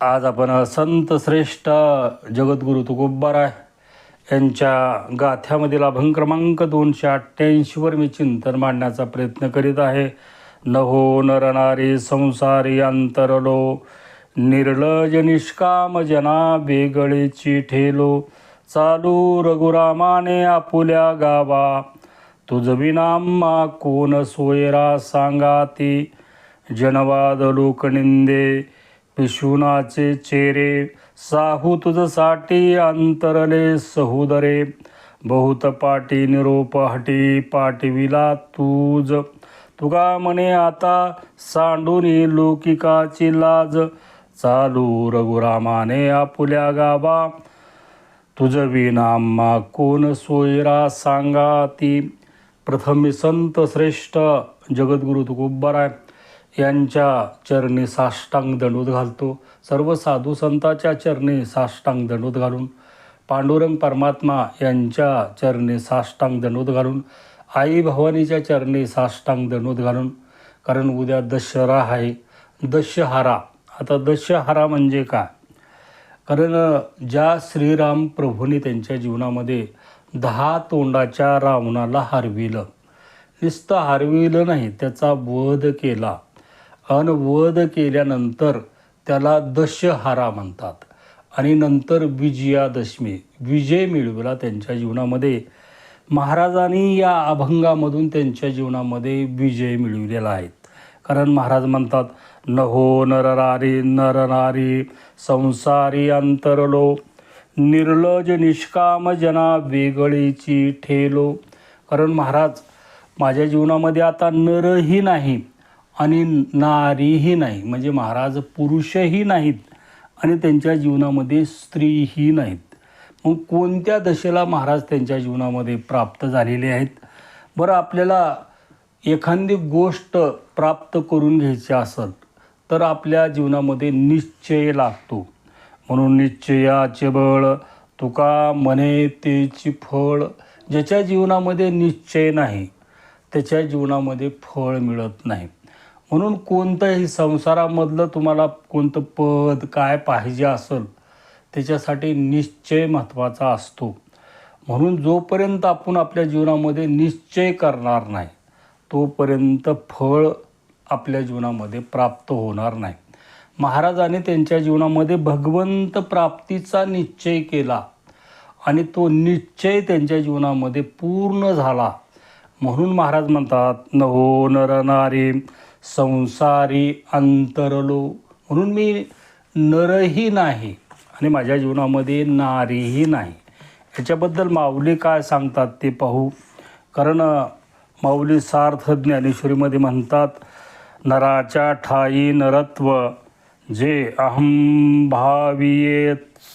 आज आपण संत श्रेष्ठ जगद्गुरु तुकोबाराय यांच्या गाथ्यामधील अभंग क्रमांक दोनशे अठ्ठ्याऐंशीवर मी चिंतन मांडण्याचा प्रयत्न करीत आहे. नहो नरणारी संसारी अंतरलो निर्लज निष्काम जना वेगळेची ठेलो चालू रघुरामाने आपुल्या गावा तुझ कोण सोयरा सांगाती जनवाद लोकनिंदे विशुनाचे चेरे साहू तुझसाठी अंतरले सहुदरे. बहुत पाटी निरोपहटी पाठविला तूज. तुगा म्हणे आता सांडूनी लौकिकाची लाज. चालू रघुरामाने आपुल्या गावा. तुझ विनाम्मा कोण सोयरा सांगा ती प्रथम संत श्रेष्ठ जगद्गुरु आहे यांच्या चरणी साष्टांग दंडोत घालतो. सर्व साधू संताच्या चरणी साष्टांग दंडोत घालून पांडुरंग परमात्मा यांच्या चरणी साष्टांग दंडोत घालून आई भवानीच्या चरणी साष्टांग दंडोत घालून. कारण उद्या दशहरा आहे. दशहारा आता दशहारा म्हणजे काय? कारण ज्या श्रीराम प्रभूंनी त्यांच्या जीवनामध्ये दहा तोंडाच्या रावणाला हरविलं. नुसतं हरविलं नाही त्याचा वध केला. अन वध केल्यानंतर त्याला दशहारा म्हणतात. आणि नंतर विजयादशमी विजय मिळवला त्यांच्या जीवनामध्ये. महाराजांनी या अभंगामधून त्यांच्या जीवनामध्ये विजय मिळविलेला आहे. कारण महाराज म्हणतात नहो नरनारी नरनारी संसारी अंतरलो. निर्लज निष्काम जना वेगळीची ठेलो. कारण महाराज माझ्या जीवनामध्ये आता नरही नाही आणि नारीही नाही म्हणजे महाराज पुरुषही नाहीत आणि त्यांच्या जीवनामध्ये स्त्रीही नाहीत. मग कोणत्या दशेला महाराज त्यांच्या जीवनामध्ये प्राप्त झालेले आहेत? बरं आपल्याला एखादी गोष्ट प्राप्त करून घ्यायची असेल तर आपल्या जीवनामध्ये निश्चय लागतो. म्हणून निश्चयाचे बळ तुका मने तेची फळ ज्याच्या जीवनामध्ये निश्चय नाही त्याच्या जीवनामध्ये फळ मिळत नाही. म्हणून कोणतंही संसारामधलं तुम्हाला कोणतं पद काय पाहिजे असेल त्याच्यासाठी निश्चय महत्त्वाचा असतो. म्हणून जोपर्यंत आपण आपल्या जीवनामध्ये निश्चय करणार नाही तोपर्यंत फळ आपल्या जीवनामध्ये प्राप्त होणार नाही. महाराजाने त्यांच्या जीवनामध्ये भगवंत प्राप्तीचा निश्चय केला आणि तो निश्चय त्यांच्या जीवनामध्ये पूर्ण झाला. म्हणून महाराज म्हणतात नहो नरनारी संसारी अंतरलो. म्हणून मी नरही नाही आणि माझ्या जीवनामध्ये नारीही नाही. याच्याबद्दल माऊली काय सांगतात ते पाहू. कारण माऊली सार्थ ज्ञानेश्वरीमध्ये म्हणतात नराच्या ठाई नरत्व जे अहम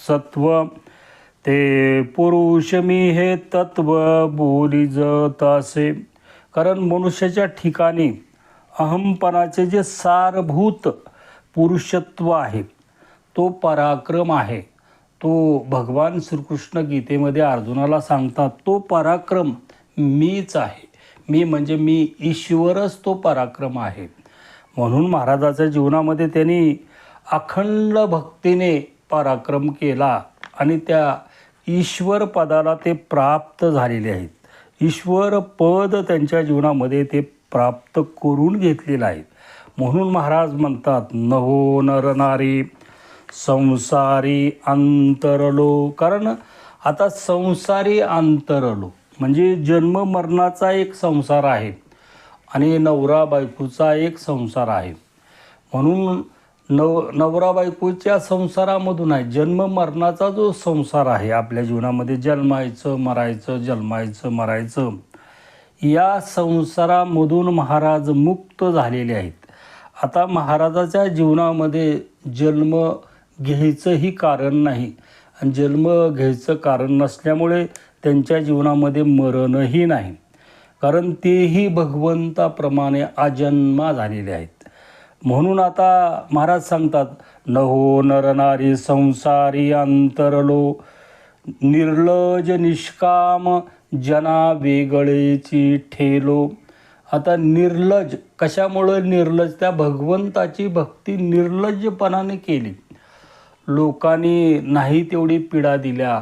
सत्व ते पुरुष मी हे तत्व बोली जत असे. कारण मनुष्याच्या ठिकाणी अहमपणाचे जे सारभूत पुरुषत्व आहे तो पराक्रम आहे. तो भगवान श्रीकृष्ण गीतेमध्ये अर्जुनाला सांगतात तो पराक्रम मीच आहे. मी म्हणजे मी ईश्वरच तो पराक्रम आहे. म्हणून महाराजाच्या जीवनामध्ये त्यांनी अखंड भक्तीने पराक्रम केला आणि त्या ईश्वर पदाला ते प्राप्त झालेले आहेत. ईश्वर पद त्यांच्या जीवनामध्ये ते प्राप्त करून घेतलेलं आहे. म्हणून महाराज म्हणतात नहो नरनारी संसारी अंतरलो. कारण आता संसारी अंतरलो म्हणजे जन्म मरणाचा एक संसार आहे आणि नवरा बायकोचा एक संसार आहे. म्हणून नव नवरा बायकोच्या संसारामधून आहे. जन्म मरणाचा जो संसार आहे आपल्या जीवनामध्ये जन्मायचं मरायचं जन्मायचं मरायचं. या संसारामधून महाराज मुक्त झालेले आहेत. आता महाराजाच्या जीवनामध्ये जन्म घ्यायचंही कारण नाही. आणि जन्म घ्यायचं कारण नसल्यामुळे त्यांच्या जीवनामध्ये मरणही नाही. कारण तेही भगवंताप्रमाणे अजन्मा झालेले आहेत. म्हणून आता महाराज सांगतात नहो नरनारी संसारी अंतरलो निर्लज निष्काम जना वेगळेची ठेलो. आता निर्लज कशामुळं निर्लज? त्या भगवंताची भक्ती निर्लज्जपणाने केली. लोकांनी नाही तेवढी पीडा दिल्या.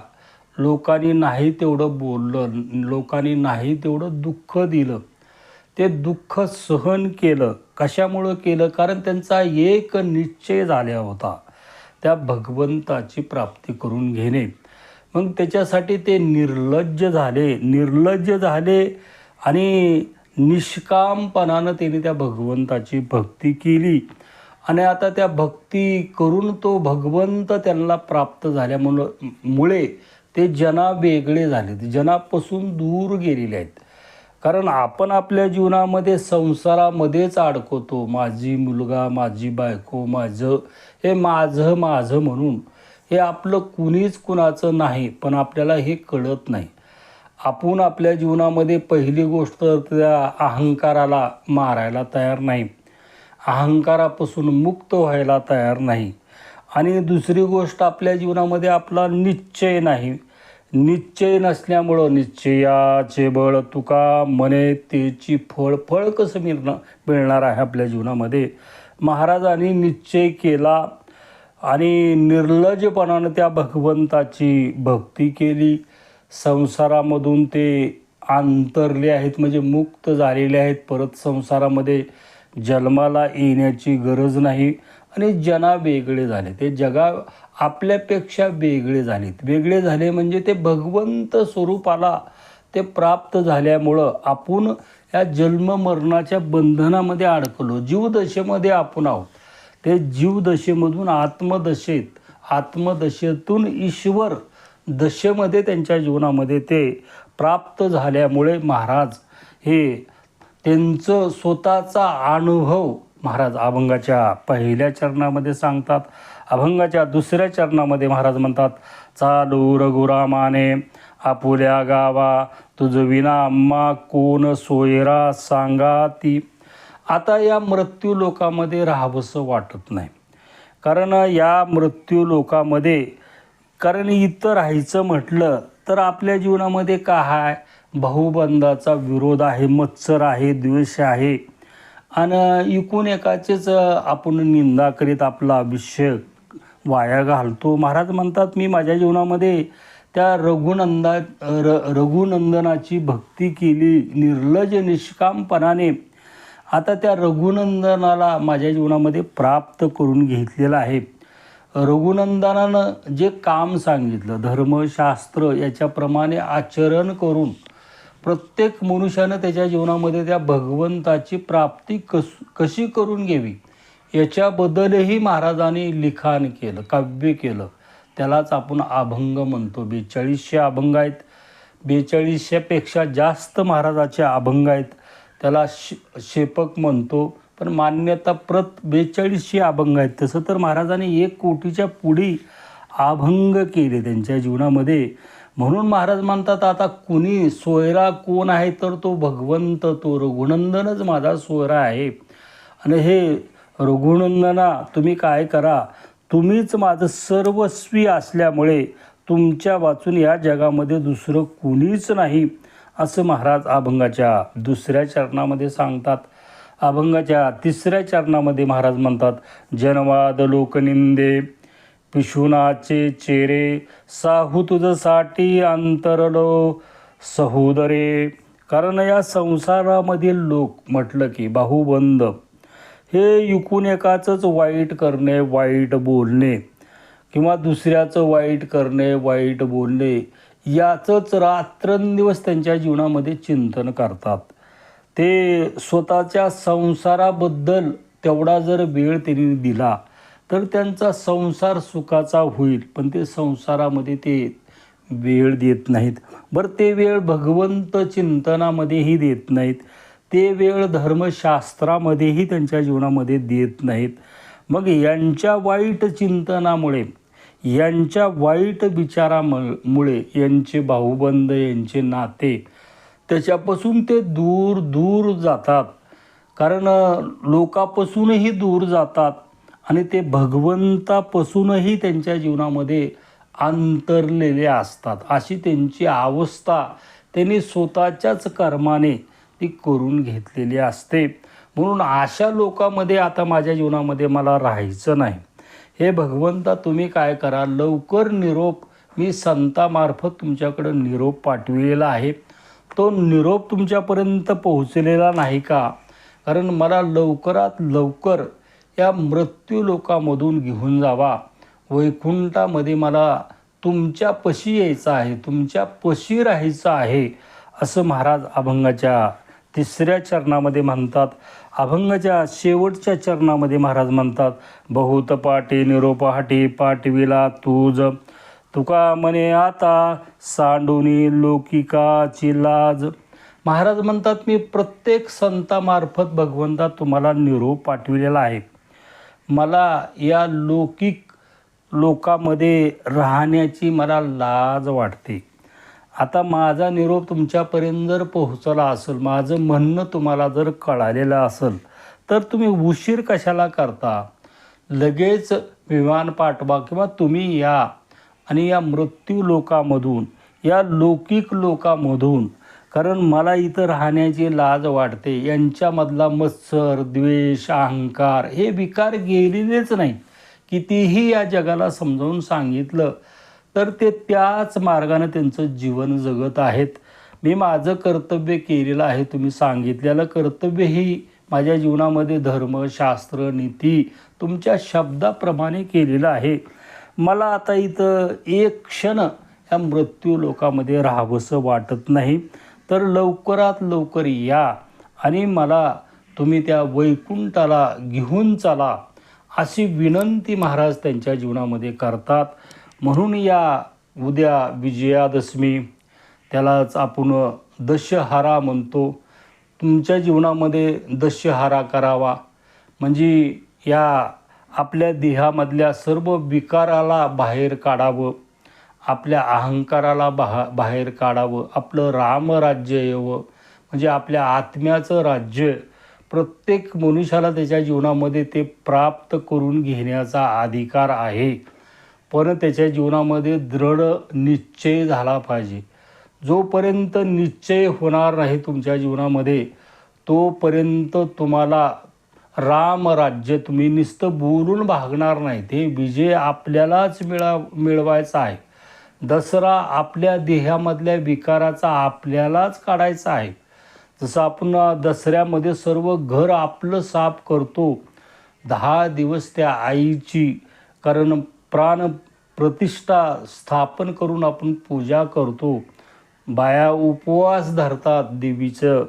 लोकांनी नाही तेवढं बोललं. लोकांनी नाही तेवढं दुःख दिलं. ते दुःख सहन केलं. कशामुळं केलं? कारण त्यांचा एक निश्चय झाला होता. त्या भगवंताची प्राप्ती करून घेणे. मग त्याच्यासाठी ते निर्लज्ज झाले. निर्लज्ज झाले आणि निष्कामपणानं त्याने त्या भगवंताची भक्ती केली. आणि आता त्या भक्ती करून तो भगवंत त्यांना प्राप्त झाल्यामुळं मुळे ते जना वेगळे झाले. ते जनापासून दूर गेलेले आहेत. कारण आपण आपल्या जीवनामध्ये संसारामध्येच अडकवतो. माझी मुलगा माझी बायको माझं हे माझं माझं म्हणून. हे आपलं कुणीच कुणाचं नाही पण आपल्याला हे कळत नाही. आपण आपल्या जीवनामध्ये पहिली गोष्ट तर त्या अहंकाराला मारायला तयार नाही. अहंकारापासून मुक्त व्हायला तयार नाही. आणि दुसरी गोष्ट आपल्या जीवनामध्ये आपला निश्चय नाही. निश्चय नसल्यामुळं निश्चयाचे बळ तुका मने तेची फळ फळ कसं मिळणं मिळणार आहे आपल्या जीवनामध्ये? महाराजांनी निश्चय केला आणि निर्लजपणानं त्या भगवंताची भक्ती केली. संसारामधून ते अंतरले आहेत म्हणजे मुक्त झालेले आहेत. परत संसारामध्ये जन्माला येण्याची गरज नाही. आणि जना वेगळे झाले. ते जगा आपल्यापेक्षा वेगळे झालेत. वेगळे झाले म्हणजे ते भगवंत स्वरूपाला ते प्राप्त झाल्यामुळं आपण या जन्ममरणाच्या बंधनामध्ये अडकलो. जीवदशेमध्ये आपण आहोत. ते जीवदशेमधून आत्मदशेत आत्मदशेतून ईश्वर दशेमध्ये त्यांच्या जीवनामध्ये ते प्राप्त झाल्यामुळे महाराज हे त्यांचं स्वतःचा अनुभव महाराज अभंगाच्या पहिल्या चरणामध्ये सांगतात. अभंगाच्या दुसऱ्या चरणामध्ये महाराज म्हणतात चालू रघुरामाने आपुल्या गावा तुझ विना अम्मा कोण सोयरा सांगा ती आता या मृत्यू लोकामध्ये राहावंसं वाटत नाही. कारण या मृत्यू लोकामध्ये कारण इथं राहायचं म्हटलं तर आपल्या जीवनामध्ये का आहे भाऊबंधाचा विरोध आहे मत्सर आहे द्वेष आहे. आणि इकून एकाचेच आपण निंदा करीत आपलं आयुष्य वाया घालतो. महाराज म्हणतात मी माझ्या जीवनामध्ये त्या रघुनंदा र रघुनंदनाची भक्ती केली निर्लज निष्कामपणाने आता त्या रघुनंदनाला माझ्या जीवनामध्ये प्राप्त करून घेतलेलं आहे. रघुनंदनानं जे काम सांगितलं धर्मशास्त्र याच्याप्रमाणे आचरण करून प्रत्येक मनुष्यानं त्याच्या जीवनामध्ये त्या भगवंताची प्राप्ती कस कशी करून घ्यावी याच्याबद्दलही महाराजांनी लिखाण केलं काव्य केलं. त्यालाच आपण अभंग म्हणतो. बेचाळीसशे अभंग आहेत. बेचाळीसशेपेक्षा जास्त महाराजाचे अभंग आहेत. त्याला शे शेपक म्हणतो. पण मान्यता प्रत बेचाळीसशे अभंग आहेत. तसं तर महाराजांनी एक कोटीच्या पुढी अभंग केले त्यांच्या जीवनामध्ये. म्हणून महाराज म्हणतात आता कुणी सोयरा कोण आहे तर तो भगवंत तो रघुनंदनच माझा सोयरा आहे. आणि हे रघुनंदना तुम्ही काय करा? तुम्हीच माझं सर्वस्वी असल्यामुळे तुमच्या वाचून या जगामध्ये दुसरं कुणीच नाही. असं महाराज अभंगाच्या दुसऱ्या चरणामध्ये सांगतात. अभंगाच्या तिसऱ्या चरणामध्ये महाराज म्हणतात जनवाद लोकनिंदे पिशुनाचे चेरे साहू तुझसाठी अंतरलो सहोदरे. कारण या संसारामधील लोक म्हटलं की बाहुबंद हे युकून एकाचंच वाईट करणे वाईट बोलणे किंवा दुसऱ्याचं वाईट करणे वाईट बोलणे याचंच रात्रंदिवस त्यांच्या जीवनामध्ये चिंतन करतात. ते स्वतःच्या संसाराबद्दल तेवढा जर वेळ त्यांनी दिला तर त्यांचा संसार सुखाचा होईल पण ते संसारामध्ये ते वेळ देत नाहीत. बरं ते वेळ भगवंत चिंतनामध्येही देत नाहीत. ते वेळ धर्मशास्त्रामध्येही त्यांच्या जीवनामध्ये देत नाहीत. मग यांच्या वाईट चिंतनामुळे यांच्या वाईट विचारामुळे यांचे भाऊबंद यांचे नाते त्याच्यापासून ते दूर दूर जातात. कारण लोकापासूनही दूर जातात आणि ते भगवंतापासूनही त्यांच्या जीवनामध्ये अंतरलेले असतात. अशी त्यांची अवस्था त्यांनी स्वतःच्याच कर्माने ती करून घेतलेली असते. म्हणून अशा लोकांमध्ये आता माझ्या जीवनामध्ये मला राहायचं नाही. हे भगवंता तुम्ही काय करा? लवकर निरोप. मी संतामार्फत तुमच्याकडं निरोप पाठविलेला आहे. तो निरोप तुमच्यापर्यंत पोहोचलेला नाही का? कारण मला लवकरात लवकर या मृत्यू लोकामधून घेऊन जावा. वैकुंठामध्ये मला तुमच्या पशी यायचं आहे तुमच्या पशी राहायचं आहे असं महाराज अभंगाच्या तिसऱ्या चरणामध्ये म्हणतात अभंगाच्या शेवटच्या चरणामध्ये महाराज म्हणतात बहुत पाटी निरोपहाटी पाठविला तूज. तुका म्हणे आता सांडुनी लौकिकाची लाज. महाराज म्हणतात मी प्रत्येक संतामार्फत भगवंता तुम्हाला निरोप पाठविलेला आहे. मला या लौकिक लोकामध्ये राहण्याची मला लाज वाटते. आता माझा निरोप तुमच्यापर्यंत जर पोहोचला असेल माझं म्हणणं तुम्हाला जर कळालेलं असेल तर तुम्ही उशीर कशाला करता? लगेच विमान पाठवा किंवा तुम्ही या. आणि या मृत्यू लोकामधून या लौकिक लोकामधून कारण मला इथं राहण्याची लाज वाटते. यांच्यामधला मत्सर द्वेष अहंकार हे विकार गेलेलेच नाही. कितीही या जगाला समजावून सांगितलं तर ते त्याच मार्गाने त्यांचं जीवन जगत आहेत. मी माझं कर्तव्य केलेलं आहे तुम्ही सांगितलेलं कर्तव्य ही माझ्या जीवनामध्ये धर्म शास्त्र नीती तुमच्या शब्दाप्रमाणे केलेलं आहे. मला आता इथं एक क्षण या मृत्यू लोकामध्ये राहावंसं वाटत नाही. तर लवकरात लवकर या आणि मला तुम्ही त्या वैकुंठाला घेऊन चला अशी विनंती महाराज त्यांच्या जीवनामध्ये करतात. म्हणून या उद्या विजयादशमी त्यालाच आपण दशहारा म्हणतो. तुमच्या जीवनामध्ये दशहारा करावा. म्हणजे या आपल्या देहामधल्या सर्व विकाराला बाहेर काढावं. आपल्या अहंकाराला बाहा बाहेर काढावं. आपलं रामराज्य यावं. म्हणजे आपल्या आत्म्याचं राज्य. प्रत्येक मनुष्याला त्याच्या जीवनामध्ये ते प्राप्त करून घेण्याचा अधिकार आहे. पण त्याच्या जीवनामध्ये दृढ निश्चय झाला पाहिजे. जोपर्यंत निश्चय होणार नाही तुमच्या जीवनामध्ये तोपर्यंत तुम्हाला रामराज्य तुम्ही नुसतं बोलून भागणार नाही. ते विजय आपल्यालाच मिळा मिळवायचा आहे. दसरा आपल्या देहामधल्या विकाराचा आपल्यालाच काढायचा आहे. जसं आपण दसऱ्यामध्ये सर्व घर आपलं साफ करतो दहा दिवस त्या आईची कारण प्राण प्रतिष्ठा स्थापन करून आपण पूजा करतो. बाया उपवास धरतात देवीचं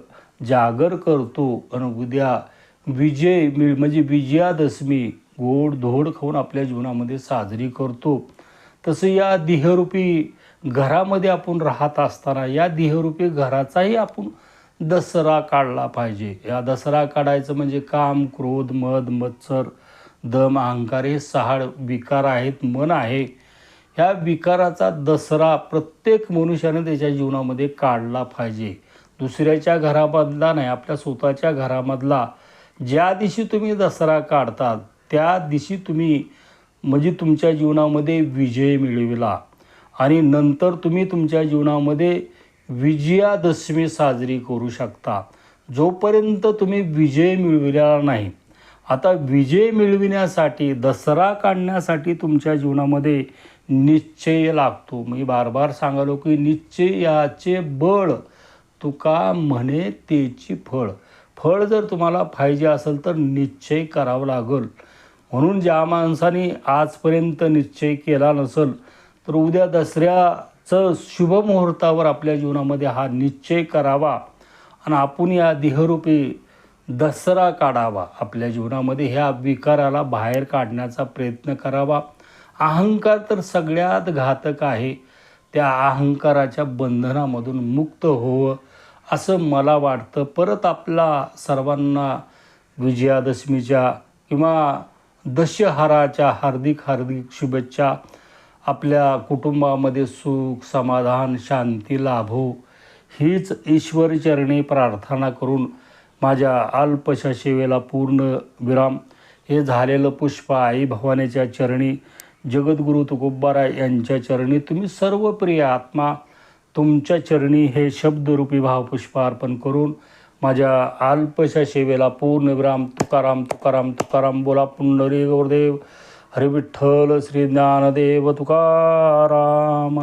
जागर करतो आणि उद्या विजय मिळ म्हणजे विजयादशमी गोड धोड खाऊन आपल्या जीवनामध्ये साजरी करतो. तसं या देहरूपी घरामध्ये आपण राहत असताना या देहरूपी घराचाही आपण दसरा काढला पाहिजे. या दसरा काढायचं म्हणजे काम क्रोध मद मत्सर दम अहंकार हे विकार आहेत मन आहे. ह्या विकाराचा दसरा प्रत्येक मनुष्याने त्याच्या जीवनामध्ये काढला पाहिजे. दुसऱ्याच्या घरामधला नाही आपल्या स्वतःच्या घरामधला. ज्या दिवशी तुम्ही दसरा काढतात त्या दिवशी तुम्ही म्हणजे तुमच्या जीवनामध्ये विजय मिळविला. आणि नंतर तुम्ही तुमच्या जीवनामध्ये विजयादशमी साजरी करू शकता. जोपर्यंत तुम्ही विजय मिळविलेला नाही आता विजय मिळविण्यासाठी दसरा काढण्यासाठी तुमच्या जीवनामध्ये निश्चय लागतो. मी बार बार सांगालो की निश्चय याचे बळ तुका म्हणे तेची फळ. फळ जर तुम्हाला पाहिजे असेल तर निश्चय करावं लागेल. म्हणून ज्या माणसाने आजपर्यंत निश्चय केला नसेल तर उद्या दसऱ्याचं शुभ मुहूर्तावर आपल्या जीवनामध्ये हा निश्चय करावा. आणि आपण या देहरूपी दसरा काढावा. आपल्या जीवनामध्ये ह्या विकाराला बाहेर काढण्याचा प्रयत्न करावा. अहंकार तर सगळ्यात घातक आहे. त्या अहंकाराच्या बंधनामधून मुक्त होवं असं मला वाटतं. परत आपला सर्वांना विजयादशमीच्या किंवा दशहराच्या हार्दिक हार्दिक शुभेच्छा. आपल्या कुटुंबामध्ये सुख समाधान शांती लाभो. हीच ईश्वरचरणी प्रार्थना करून माझ्या अल्पशा सेवेला पूर्ण विराम. हे झालेलं पुष्प आई भवानीच्या चरणी जगद्गुरु तुकोबारा यांच्या चरणी. तुम्ही सर्व प्रिय आत्मा तुमच्या चरणी हे शब्दरूपी भावपुष्प अर्पण करून माझ्या अल्पशा सेवेला पूर्ण विराम. तुकाराम तुकाराम तुकाराम बोला पुंडरी गौरदेव. हरिविठ्ठल श्री ज्ञानदेव तुकाराम.